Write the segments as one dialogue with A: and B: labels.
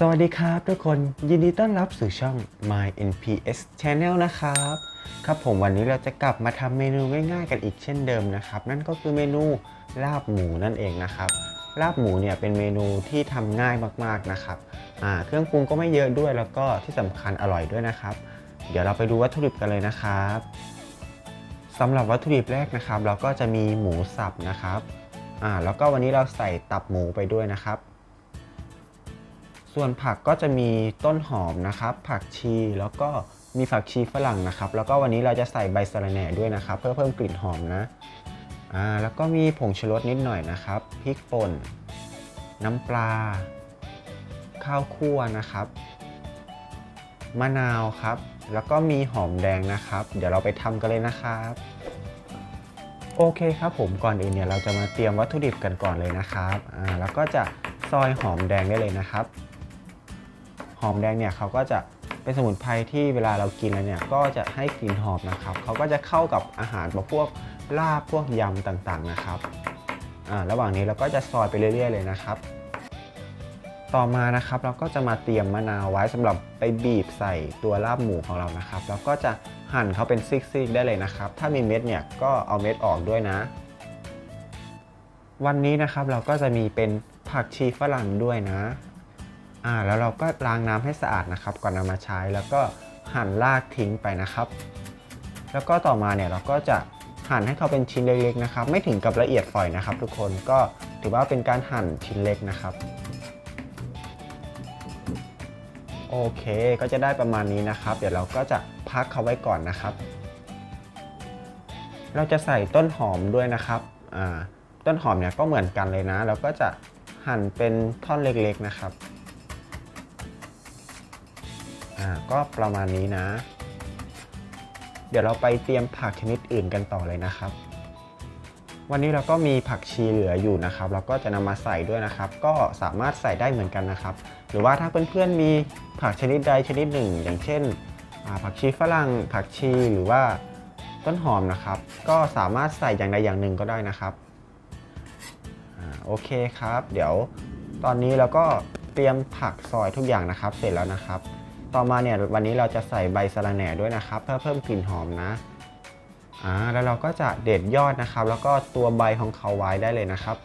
A: สวัสดีครับทุกคนยินดีต้อนรับสู่ช่อง My NPS Channel นะครับ ครับผมวันนี้เราจะกลับมาทำเมนูง่ายๆ กันอีกเช่นเดิมนะครับ นั่นก็คือเมนูลาบหมูนั่นเองนะครับ ลาบหมูเนี่ยเป็นเมนูที่ทำง่ายมากๆนะครับอ่าเครื่องปรุงก็ไม่เยอะด้วยแล้วก็ที่สำคัญอร่อยด้วยนะครับ เดี๋ยวเราไปดูวัตถุดิบกันเลยนะครับสำหรับวัตถุดิบแรกนะครับ เราก็จะมีหมูสับนะครับอ่าแล้วก็วันนี้เราใส่ตับหมูไปด้วยนะครับ ส่วนผักก็จะมีต้นหอมนะครับ ผักชีแล้วก็มีผักชีฝรั่งนะครับ แล้วก็วันนี้เราจะใส่ใบสะระแหน่ด้วยนะครับ เพื่อเพิ่มกลิ่นหอมนะอ่าแล้วก็มีผงชูรสนิดหน่อยนะครับพริกป่น น้ำปลา ข้าวคั่วนะครับ มะนาวครับ แล้วก็มีหอมแดงนะครับ เดี๋ยวเราไปทำกันเลยนะครับโอเคครับผมก่อนอื่นเนี่ยเราจะมาเตรียมวัตถุดิบกันก่อนเลยนะครับอ่าแล้วก็จะซอยหอมแดงได้เลยนะครับ หอมแดงเนี่ยเขาก็จะเป็นสมุนไพรที่เวลาเรากินแล้วเนี่ยก็จะให้กลิ่นหอมนะครับเขาก็จะเข้ากับอาหารพวกลาบพวกยำต่างๆนะครับอ่าระหว่างนี้เราก็จะซอยไปเรื่อย ๆ เลยนะครับ ต่อมานะครับเราก็จะมาเตรียมมะนาวไว้สำหรับไปบีบใส่ตัวลาบหมูของเรานะครับ แล้วก็จะหั่นเขาเป็นซิกๆได้เลยนะครับ ถ้ามีเม็ดเนี่ยก็เอาเม็ดออกด้วยนะ วันนี้นะครับเราก็จะมีเป็นผักชีฝรั่งด้วยนะ อ่าแล้วเราก็ล้างน้ำให้สะอาดนะครับ ก่อนนำมาใช้แล้วก็หั่นรากทิ้งไปนะครับ แล้วก็ต่อมาเนี่ยเราก็จะหั่นให้เขาเป็นชิ้นเล็กๆนะครับ ไม่ถึงกับละเอียดฝอยนะครับ ทุกคนก็ถือว่าเป็นการหั่นชิ้นเล็กนะครับโอเค ก็จะได้ประมาณนี้นะครับ เดี๋ยวเราก็จะพักเขาไว้ก่อนนะครับ เราจะใส่ต้นหอมด้วยนะครับอ่าต้นหอมเนี่ยก็เหมือนกันเลยนะ เราก็จะหั่นเป็นท่อนเล็กๆนะครับ ก็ประมาณนี้นะ เดี๋ยวเราไปเตรียมผักชนิดอื่นกันต่อเลยนะครับ วันนี้เราก็มีผักชีเหลืออยู่นะครับ เราก็จะนำมาใส่ด้วยนะครับ ก็สามารถใส่ได้เหมือนกันนะครับ หรือว่าถ้าเพื่อนๆมีผักชนิดใดชนิดหนึ่ง อย่างเช่นผักชีฝรั่ง ผักชีหรือว่าต้นหอมนะครับ ก็สามารถใส่อย่างใดอย่างหนึ่งก็ได้นะครับอโอเคครับ เดี๋ยวตอนนี้เราก็เตรียมผักซอยทุกอย่างนะครับ เสร็จแล้วนะครับ ต่อมาเนี่ยวันนี้เราจะใส่ใบสะระแหน่ด้วยนะครับ เพื่อเพิ่มกลิ่นหอมนะอ่าแล้วเราก็จะเด็ดยอดนะครับ แล้วก็ตัวใบของเขาไว้ได้เลยนะครับ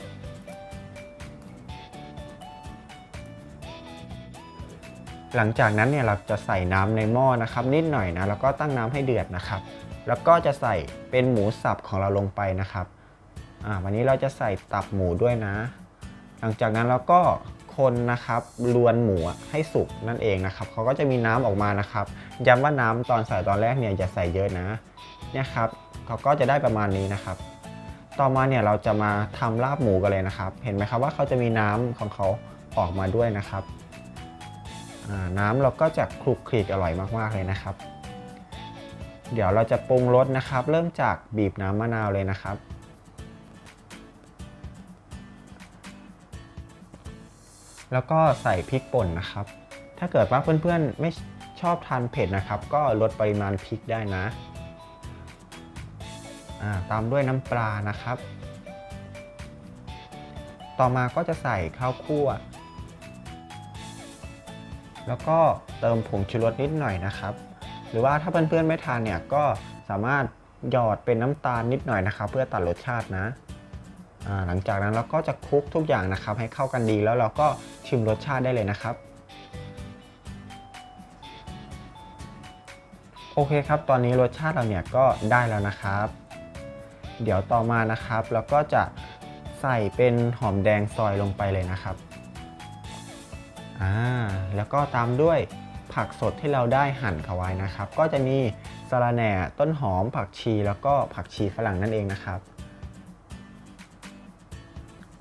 A: หลังจากนั้นเนี่ยเราจะใส่น้ำในหม้อนะครับ นิดหน่อยนะแล้วก็ตั้งน้ำให้เดือดนะครับ แล้วก็จะใส่เป็นหมูสับของเราลงไปนะครับอ่าวันนี้เราจะใส่ตับหมูด้วยนะ หลังจากนั้นเราก็ คนนะครับลวนหมูให้สุกนั่นเองนะครับเขาก็จะมีน้ำออกมานะครับย้ำว่าน้ำตอนใส่ตอนแรกเนี่ยอย่าใส่เยอะนะเนี่ยครับเขาก็จะได้ประมาณนี้นะครับ ต่อมาเนี่ยเราจะมาทำลาบหมูกันเลยนะครับ เห็นไหมครับว่าเขาจะมีน้ำของเขาออกมาด้วยนะครับน้ำเราก็จะคลุกคลิกอร่อยมากๆเลยนะครับ เดี๋ยวเราจะปรุงรสนะครับ เริ่มจากบีบน้ำมะนาวเลยนะครับ แล้วก็ใส่พริกป่นนะครับ ถ้าเกิดว่าเพื่อนๆไม่ชอบทานเผ็ดนะครับ ก็ลดปริมาณพริกได้นะ ตามด้วยน้ำปลานะครับ ต่อมาก็จะใส่ข้าวคั่ว แล้วก็เติมผงชูรสนิดหน่อยนะครับ หรือว่าถ้าเพื่อนๆไม่ทานเนี่ยก็สามารถหยอดเป็นน้ำตาลนิดหน่อยนะครับ เพื่อตัดรสชาตินะ หลังจากนั้นเราก็จะคลุกทุกอย่างนะครับ ให้เข้ากันดีแล้วเราก็ชิมรสชาติได้เลยนะครับ โอเคครับ ตอนนี้รสชาติเราเนี่ยก็ได้แล้วนะครับ เดี๋ยวต่อมานะครับเราก็จะใส่เป็นหอมแดงซอยลงไปเลยนะครับอ่าแล้วก็ตามด้วยผักสดที่เราได้หั่นเขาไว้นะครับ ก็จะมีสะระแหน่ต้นหอมผักชีแล้วก็ผักชีฝรั่งนั่นเองนะครับ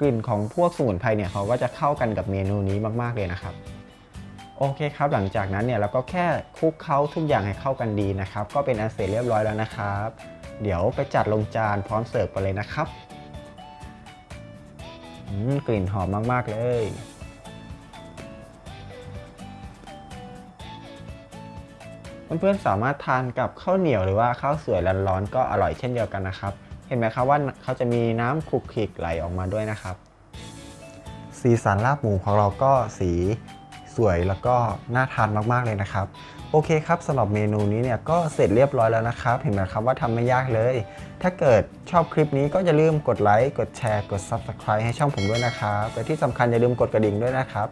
A: กลิ่นของพวกสมุนไพรเนี่ยเขาก็จะเข้ากันกับเมนูนี้มากๆเลยนะครับโอเคครับ หลังจากนั้นเนี่ยเราก็แค่คลุกเคล้าทุกอย่างให้เข้ากันดีนะครับ ก็เป็นอันเสร็จเรียบร้อยแล้วนะครับ เดี๋ยวไปจัดลงจานพร้อมเสิร์ฟกันเลยนะครับกลิ่นหอมมาก ๆ เลย เพื่อนๆสามารถทานกับข้าวเหนียวหรือว่าข้าวสวยร้อนๆก็อร่อยเช่นเดียวกันนะครับ เห็นไหมครับว่าเขาจะมีน้ำคลุกคลิกไหลออกมาด้วยนะครับ สีสันลาบหมูของเราก็สีสวยแล้วก็น่าทานมากๆเลยนะครับ โอเคครับสำหรับเมนูนี้เนี่ยก็เสร็จเรียบร้อยแล้วนะครับ เห็นไหมครับว่าทำไม่ยากเลย ถ้าเกิดชอบคลิปนี้ก็อย่าลืมกดไลค์กดแชร์กด Subscribe ให้ช่องผมด้วยนะครับและที่สำคัญอย่าลืมกดกระดิ่งด้วยนะครับ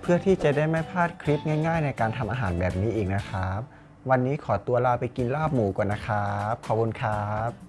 A: เพื่อที่จะได้ไม่พลาดคลิปง่าย ๆ ในการทำอาหารแบบนี้อีกนะครับ วันนี้ขอตัวลาไปกินลาบหมูก่อนนะครับ ขอบคุณครับ